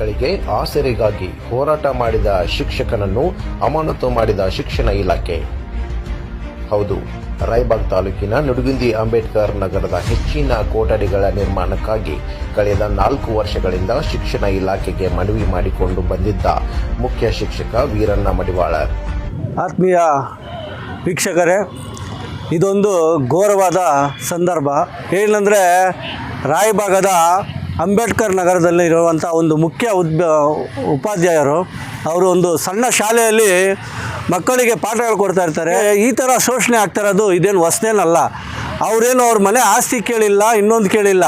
ಮಕ್ಕಳಿಗೆ ಆಸರೆಗಾಗಿ ಹೋರಾಟ ಮಾಡಿದ ಶಿಕ್ಷಕನನ್ನು ಅಮಾನತು ಮಾಡಿದ ಶಿಕ್ಷಣ ಇಲಾಖೆ. ಹೌದು, ರಾಯಬಾಗ್ ತಾಲೂಕಿನ ನಡುಗುಂದಿ ಅಂಬೇಡ್ಕರ್ ನಗರದ ಹೆಚ್ಚಿನ ಕೊಠಡಿಗಳ ನಿರ್ಮಾಣಕ್ಕಾಗಿ ಕಳೆದ ನಾಲ್ಕು ವರ್ಷಗಳಿಂದ ಶಿಕ್ಷಣ ಇಲಾಖೆಗೆ ಮನವಿ ಮಾಡಿಕೊಂಡು ಬಂದಿದ್ದ ಮುಖ್ಯ ಶಿಕ್ಷಕ ವೀರಣ್ಣ ಮಡಿವಾಳ. ಆತ್ಮೀಯ ವೀಕ್ಷಕರೇ, ಇದೊಂದು ಘೋರವಾದ ಸಂದರ್ಭ. ಏನಂದರೆ ರಾಯಭಾಗದ ಅಂಬೇಡ್ಕರ್ ನಗರದಲ್ಲಿ ಇರುವಂಥ ಒಂದು ಮುಖ್ಯ ಉದ್ ಉಪಾಧ್ಯಾಯರು, ಅವರು ಒಂದು ಸಣ್ಣ ಶಾಲೆಯಲ್ಲಿ ಮಕ್ಕಳಿಗೆ ಪಾಠ ಕೊಡ್ತಾ ಇರ್ತಾರೆ. ಈ ಥರ ಶೋಷಣೆ ಆಗ್ತಾ ಇರೋದು ಇದೇನು ಹೊಸನೇನಲ್ಲ ಅವರೇನು ಅವ್ರ ಮನೆ ಆಸ್ತಿ ಕೇಳಿಲ್ಲ, ಇನ್ನೊಂದು ಕೇಳಿಲ್ಲ.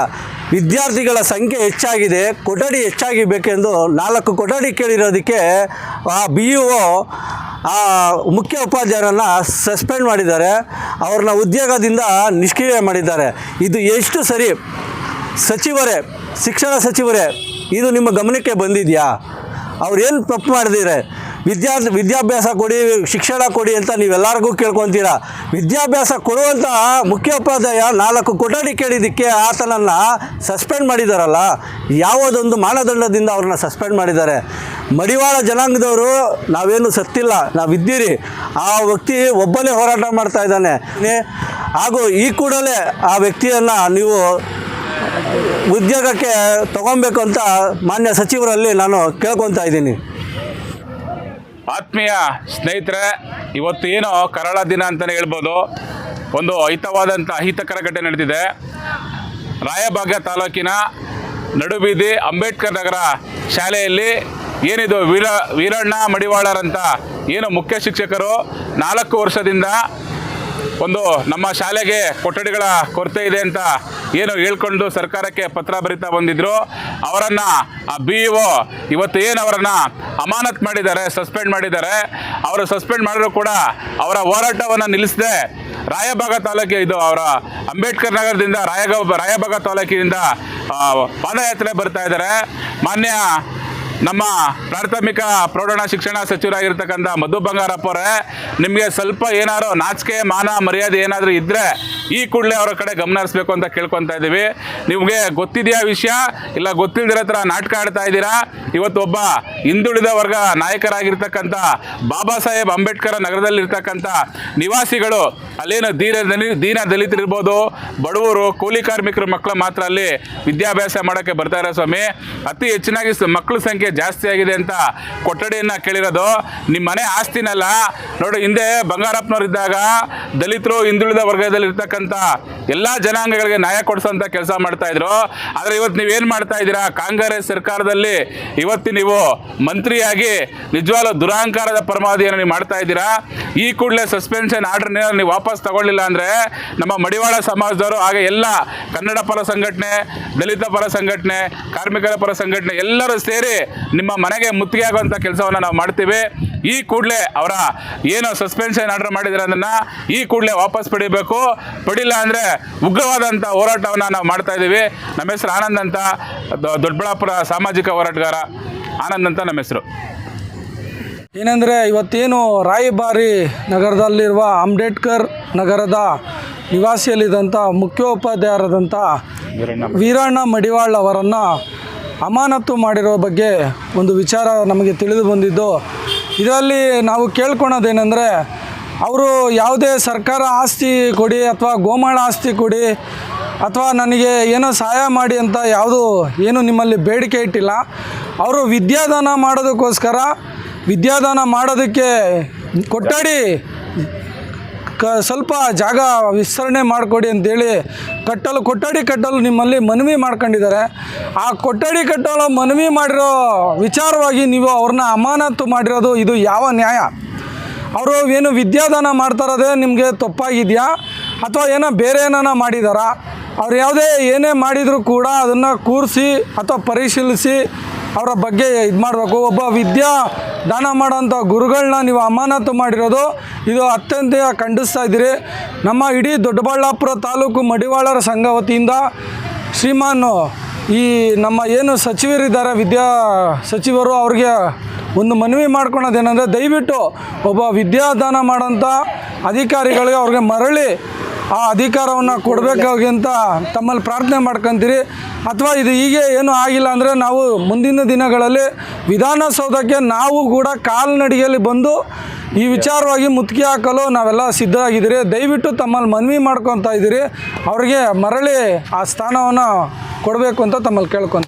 ವಿದ್ಯಾರ್ಥಿಗಳ ಸಂಖ್ಯೆ ಹೆಚ್ಚಾಗಿದೆ, ಕೊಠಡಿ ಹೆಚ್ಚಾಗಿ ಬೇಕೆಂದು ನಾಲ್ಕು ಕೊಠಡಿ ಕೇಳಿರೋದಕ್ಕೆ ಆ ಬಿ ಯು ಆ ಮುಖ್ಯ ಉಪಾಧ್ಯಾಯರನ್ನು ಸಸ್ಪೆಂಡ್ ಮಾಡಿದ್ದಾರೆ. ಅವ್ರನ್ನ ಉದ್ಯೋಗದಿಂದ ನಿಷ್ಕ್ರಿಯ ಮಾಡಿದ್ದಾರೆ. ಇದು ಎಷ್ಟು ಸರಿ ಸಚಿವರೇ ಶಿಕ್ಷಣ ಸಚಿವರೇ, ಇದು ನಿಮ್ಮ ಗಮನಕ್ಕೆ ಬಂದಿದೆಯಾ? ಅವ್ರೇನು ತಪ್ಪು ಮಾಡಿದಿರೆ ವಿದ್ಯಾ ವಿದ್ಯಾಭ್ಯಾಸ ಕೊಡಿ, ಶಿಕ್ಷಣ ಕೊಡಿ ಅಂತ ನೀವೆಲ್ಲರಿಗೂ ಕೇಳ್ಕೊತೀರಾ? ವಿದ್ಯಾಭ್ಯಾಸ ಕೊಡುವಂತಹ ಮುಖ್ಯೋಪಾಧ್ಯಾಯ ನಾಲ್ಕು ಕೊಠಡಿ ಕೇಳಿದ್ದಕ್ಕೆ ಆತನನ್ನು ಸಸ್ಪೆಂಡ್ ಮಾಡಿದಾರಲ್ಲ, ಯಾವುದೊಂದು ಮಾನದಂಡದಿಂದ ಅವ್ರನ್ನ ಸಸ್ಪೆಂಡ್ ಮಾಡಿದ್ದಾರೆ? ಮಡಿವಾಳ ಜನಾಂಗದವರು, ನಾವೇನು ಸತ್ತಿಲ್ಲ ನಾವಿದ್ದೀರಿ ಆ ವ್ಯಕ್ತಿ ಒಬ್ಬನೇ ಹೋರಾಟ ಮಾಡ್ತಾ ಇದ್ದಾನೆ. ಹಾಗೂ ಈ ಕೂಡಲೇ ಆ ವ್ಯಕ್ತಿಯನ್ನು ನೀವು ಉದ್ಯೋಗಕ್ಕೆ ತಗೊಬೇಕು ಅಂತ ಮಾನ್ಯ ಸಚಿವರಲ್ಲಿ ನಾನು ಕೇಳ್ಕೊತಾ ಇದ್ದೀನಿ. ಆತ್ಮೀಯ ಸ್ನೇಹಿತರೆ, ಇವತ್ತು ಏನು ಕರಾಳ ದಿನ ಅಂತಲೇ ಹೇಳ್ಬೋದು. ಒಂದು ಹಿತವಾದಂಥ ಅಹಿತಕರ ಘಟನೆ ನಡೆದಿದೆ. ರಾಯಭಾಗ್ಯ ತಾಲೂಕಿನ ನಡುಬೀದಿ ಅಂಬೇಡ್ಕರ್ ನಗರ ಶಾಲೆಯಲ್ಲಿ ಏನಿದು ವೀರ, ವೀರಣ್ಣ ಮಡಿವಾಳರಂತ ಏನು ಮುಖ್ಯ ಶಿಕ್ಷಕರು ನಾಲ್ಕು ವರ್ಷದಿಂದ ಒಂದು ನಮ್ಮ ಶಾಲೆಗೆ ಕೊಠಡಿಗಳ ಕೊರತೆ ಇದೆ ಅಂತ ಏನು ಹೇಳ್ಕೊಂಡು ಸರ್ಕಾರಕ್ಕೆ ಪತ್ರ ಬರಿತಾ ಬಂದಿದ್ರು. ಅವರನ್ನು, ಆ ಬಿ ಒ ಇವತ್ತು ಏನು ಅವರನ್ನು ಅಮಾನತ್ ಮಾಡಿದ್ದಾರೆ, ಸಸ್ಪೆಂಡ್ ಮಾಡಿದ್ದಾರೆ. ಅವರು ಸಸ್ಪೆಂಡ್ ಮಾಡಿದ್ರು ಕೂಡ ಅವರ ಹೋರಾಟವನ್ನು ನಿಲ್ಲಿಸದೆ ರಾಯಭಾಗ ತಾಲೂಕಿಗೆ ಇದು ಅವರ ಅಂಬೇಡ್ಕರ್ ನಗರದಿಂದ ರಾಯಗ, ರಾಯಭಾಗ ತಾಲೂಕಿನಿಂದ ಪಾದಯಾತ್ರೆ ಬರ್ತಾ ಇದ್ದಾರೆ. ಮಾನ್ಯ ನಮ್ಮ ಪ್ರಾಥಮಿಕ ಪ್ರೌಢಣ ಶಿಕ್ಷಣ ಸಚಿವರಾಗಿರ್ತಕ್ಕಂಥ ಮಧು ಬಂಗಾರಪ್ಪ ಅವರೇ, ನಿಮಗೆ ಸ್ವಲ್ಪ ಏನಾದ್ರು ನಾಚಿಕೆ, ಮಾನ, ಮರ್ಯಾದೆ ಏನಾದರೂ ಇದ್ದರೆ ಈ ಕೂಡಲೇ ಅವರ ಕಡೆ ಗಮನ ಹರಿಸ್ಬೇಕು ಅಂತ ಕೇಳ್ಕೊತಾ ಇದ್ದೀವಿ ನಿಮಗೆ ಗೊತ್ತಿದೆಯಾ ವಿಷಯ? ಇಲ್ಲ ಗೊತ್ತಿಲ್ದಿರೋ ಥರ ನಾಟಕ ಆಡ್ತಾ ಇದ್ದೀರಾ? ಇವತ್ತು ಒಬ್ಬ ಹಿಂದುಳಿದ ವರ್ಗ ನಾಯಕರಾಗಿರ್ತಕ್ಕಂಥ ಬಾಬಾ ಸಾಹೇಬ್ ಅಂಬೇಡ್ಕರ್ ನಗರದಲ್ಲಿರ್ತಕ್ಕಂಥ ನಿವಾಸಿಗಳು, ಅಲ್ಲೇನು ದೀನ ದೀನ ದಲಿತರಿರ್ಬೋದು ಬಡವರು, ಕೂಲಿ ಕಾರ್ಮಿಕರ ಮಕ್ಕಳು ಮಾತ್ರ ಅಲ್ಲಿ ವಿದ್ಯಾಭ್ಯಾಸ ಮಾಡೋಕ್ಕೆ ಬರ್ತಾ ಇರೋ ಸ್ವಾಮಿ. ಅತಿ ಹೆಚ್ಚಿನಾಗಿ ಮಕ್ಕಳ ಸಂಖ್ಯೆ ಜಾಸ್ತಿ ಆಗಿದೆ ಅಂತ ಕೊಠಡಿಯನ್ನು ಕೇಳಿರೋದು. ನಿಮ್ಮ ಮನೆ ಆಸ್ತಿನಲ್ಲ. ನೋಡಿ, ಹಿಂದೆ ಬಂಗಾರಪ್ಪನವ್ರು ಇದ್ದಾಗ ದಲಿತರು ಹಿಂದುಳಿದ ವರ್ಗದಲ್ಲಿ ಇರ್ತಕ್ಕಂಥ ಎಲ್ಲ ಜನಾಂಗಗಳಿಗೆ ನ್ಯಾಯ ಕೊಡಿಸೋಂಥ ಕೆಲಸ ಮಾಡ್ತಾ ಇದ್ರು. ಆದರೆ ಇವತ್ತು ನೀವೇನು ಮಾಡ್ತಾ ಇದ್ದೀರಾ? ಕಾಂಗ್ರೆಸ್ ಸರ್ಕಾರದಲ್ಲಿ ಇವತ್ತು ನೀವು ಮಂತ್ರಿಯಾಗಿ ನಿಜವಾಗ್ಲೂ ದುರಹಂಕಾರದ ಪರಮಾವಧಿಯನ್ನು ನೀವು ಮಾಡ್ತಾ ಇದ್ದೀರಾ? ಈ ಕೂಡಲೇ ಸಸ್ಪೆನ್ಷನ್ ಆರ್ಡರ್ನ ನೀವು ವಾಪಸ್ ತಗೊಳ್ಳಿಲ್ಲ ಅಂದರೆ ನಮ್ಮ ಮಡಿವಾಳ ಸಮಾಜದವರು, ಹಾಗೆ ಎಲ್ಲ ಕನ್ನಡ ಪರ ಸಂಘಟನೆ, ದಲಿತ ಪರ ಸಂಘಟನೆ, ಕಾರ್ಮಿಕರ ಪರ ಸಂಘಟನೆ ಎಲ್ಲರೂ ಸೇರಿ ನಿಮ್ಮ ಮನೆಗೆ ಮುತ್ತಿಗೆ ಆಗುವಂಥ ಕೆಲಸವನ್ನು ನಾವು ಮಾಡ್ತೀವಿ. ಈ ಕೂಡಲೇ ಅವರ ಏನು ಸಸ್ಪೆನ್ಷನ್ ಆರ್ಡರ್ ಮಾಡಿದರೆ ಅದನ್ನು ಈ ಕೂಡಲೇ ವಾಪಸ್ ಪಡಿಬೇಕು. ಪಡಿಲ್ಲ ಅಂದರೆ ಉಗ್ರವಾದಂಥ ಹೋರಾಟವನ್ನು ನಾವು ಮಾಡ್ತಾ ಇದ್ದೀವಿ ನಮ್ಮ ಹೆಸರು ಆನಂದ್ ಅಂತ ದೊಡ್ಡಬಳ್ಳಾಪುರ ಸಾಮಾಜಿಕ ಹೋರಾಟಗಾರ ಆನಂದ್ ಅಂತ ನಮ್ಮ ಹೆಸರು. ಏನಂದರೆ ಇವತ್ತೇನು ರಾಯಭಾರಿ ನಗರದಲ್ಲಿರುವ ಅಂಬೇಡ್ಕರ್ ನಗರದ ನಿವಾಸಿಯಲ್ಲಿದ್ದಂಥ ಮುಖ್ಯೋಪಾಧ್ಯಾಯರಾದಂಥ ವೀರಣ್ಣ ಮಡಿವಾಳ್ ಅವರನ್ನು ಅಮಾನತು ಮಾಡಿರೋ ಬಗ್ಗೆ ಒಂದು ವಿಚಾರ ನಮಗೆ ತಿಳಿದು ಬಂದಿದ್ದು. ಇದರಲ್ಲಿ ನಾವು ಕೇಳ್ಕೊಳೋದೇನೆಂದರೆ, ಅವರು ಯಾವುದೇ ಸರ್ಕಾರ ಆಸ್ತಿ ಕೊಡಿ ಅಥವಾ ಗೋಮಾಳ ಆಸ್ತಿ ಕೊಡಿ ಅಥವಾ ನನಗೆ ಏನೋ ಸಹಾಯ ಮಾಡಿ ಅಂತ ಯಾವುದು ಏನು ನಿಮ್ಮಲ್ಲಿ ಬೇಡಿಕೆ ಇಟ್ಟಿಲ್ಲ. ಅವರು ವಿದ್ಯಾದಾನ ಮಾಡೋದಕ್ಕೋಸ್ಕರ, ವಿದ್ಯಾದಾನ ಮಾಡೋದಕ್ಕೆ ಕೊಠಡಿ ಕ ಸ್ವಲ್ಪ ಜಾಗ ವಿಸ್ತರಣೆ ಮಾಡಿಕೊಡಿ ಅಂತೇಳಿ ಕಟ್ಟಲು, ಕೊಠಡಿ ಕಟ್ಟಲು ನಿಮ್ಮಲ್ಲಿ ಮನವಿ ಮಾಡ್ಕೊಂಡಿದ್ದಾರೆ. ಆ ಕೊಠಡಿ ಕಟ್ಟಲು ಮನವಿ ಮಾಡಿರೋ ವಿಚಾರವಾಗಿ ನೀವು ಅವ್ರನ್ನ ಅಮಾನತು ಮಾಡಿರೋದು ಇದು ಯಾವ ನ್ಯಾಯ? ಅವರು ಏನು ವಿದ್ಯಾದಾನ ಮಾಡ್ತಾರದೇ ನಿಮಗೆ ತಪ್ಪಾಗಿದೆಯಾ? ಅಥವಾ ಏನೋ ಬೇರೆ ಏನಾನ ಮಾಡಿದಾರಾ? ಅವ್ರು ಯಾವುದೇ ಏನೇ ಮಾಡಿದರೂ ಕೂಡ ಅದನ್ನು ಕೂರಿಸಿ ಅಥವಾ ಪರಿಶೀಲಿಸಿ ಅವರ ಬಗ್ಗೆ ಇದು ಮಾಡಬೇಕು. ಒಬ್ಬ ವಿದ್ಯಾ ದಾನ ಮಾಡೋಂಥ ಗುರುಗಳನ್ನ ನೀವು ಅಮಾನತು ಮಾಡಿರೋದು, ಇದು ಅತ್ಯಂತ ಖಂಡಿಸ್ತಾ ಇದ್ದೀರಿ. ನಮ್ಮ ಇಡೀ ದೊಡ್ಡಬಳ್ಳಾಪುರ ತಾಲೂಕು ಮಡಿವಾಳರ ಸಂಘ ವತಿಯಿಂದ ಶ್ರೀಮಾನ್ ಈ ನಮ್ಮ ಏನು ಸಚಿವರಿದ್ದಾರೆ, ವಿದ್ಯಾ ಸಚಿವರು ಅವ್ರಿಗೆ ಒಂದು ಮನವಿ ಮಾಡ್ಕೊಳೋದೇನೆಂದರೆ ದಯವಿಟ್ಟು ಒಬ್ಬ ವಿದ್ಯಾದಾನ ಮಾಡೋಂಥ ಅಧಿಕಾರಿಗಳಿಗೆ ಅವ್ರಿಗೆ ಮರಳಿ ಆ ಅಧಿಕಾರವನ್ನು ಕೊಡಬೇಕಾಗಿಂತ ತಮ್ಮಲ್ಲಿ ಪ್ರಾರ್ಥನೆ ಮಾಡ್ಕೊತೀರಿ. ಅಥವಾ ಇದು ಹೀಗೆ ಏನೂ ಆಗಿಲ್ಲ ಅಂದರೆ ನಾವು ಮುಂದಿನ ದಿನಗಳಲ್ಲಿ ವಿಧಾನಸೌಧಕ್ಕೆ ನಾವು ಕೂಡ ಕಾಲ್ನಡಿಗೆಯಲ್ಲಿ ಬಂದು ಈ ವಿಚಾರವಾಗಿ ಮುತ್ತಿಗೆ ಹಾಕಲು ನಾವೆಲ್ಲ ಸಿದ್ಧ ಆಗಿದ್ದೀರಿ ದಯವಿಟ್ಟು ತಮ್ಮಲ್ಲಿ ಮನವಿ ಮಾಡ್ಕೊತಾ ಇದ್ದೀರಿ. ಅವರಿಗೆ ಮರಳಿ ಆ ಸ್ಥಾನವನ್ನು ಕೊಡಬೇಕು ಅಂತ ತಮ್ಮಲ್ಲಿ ಕೇಳ್ಕೊತ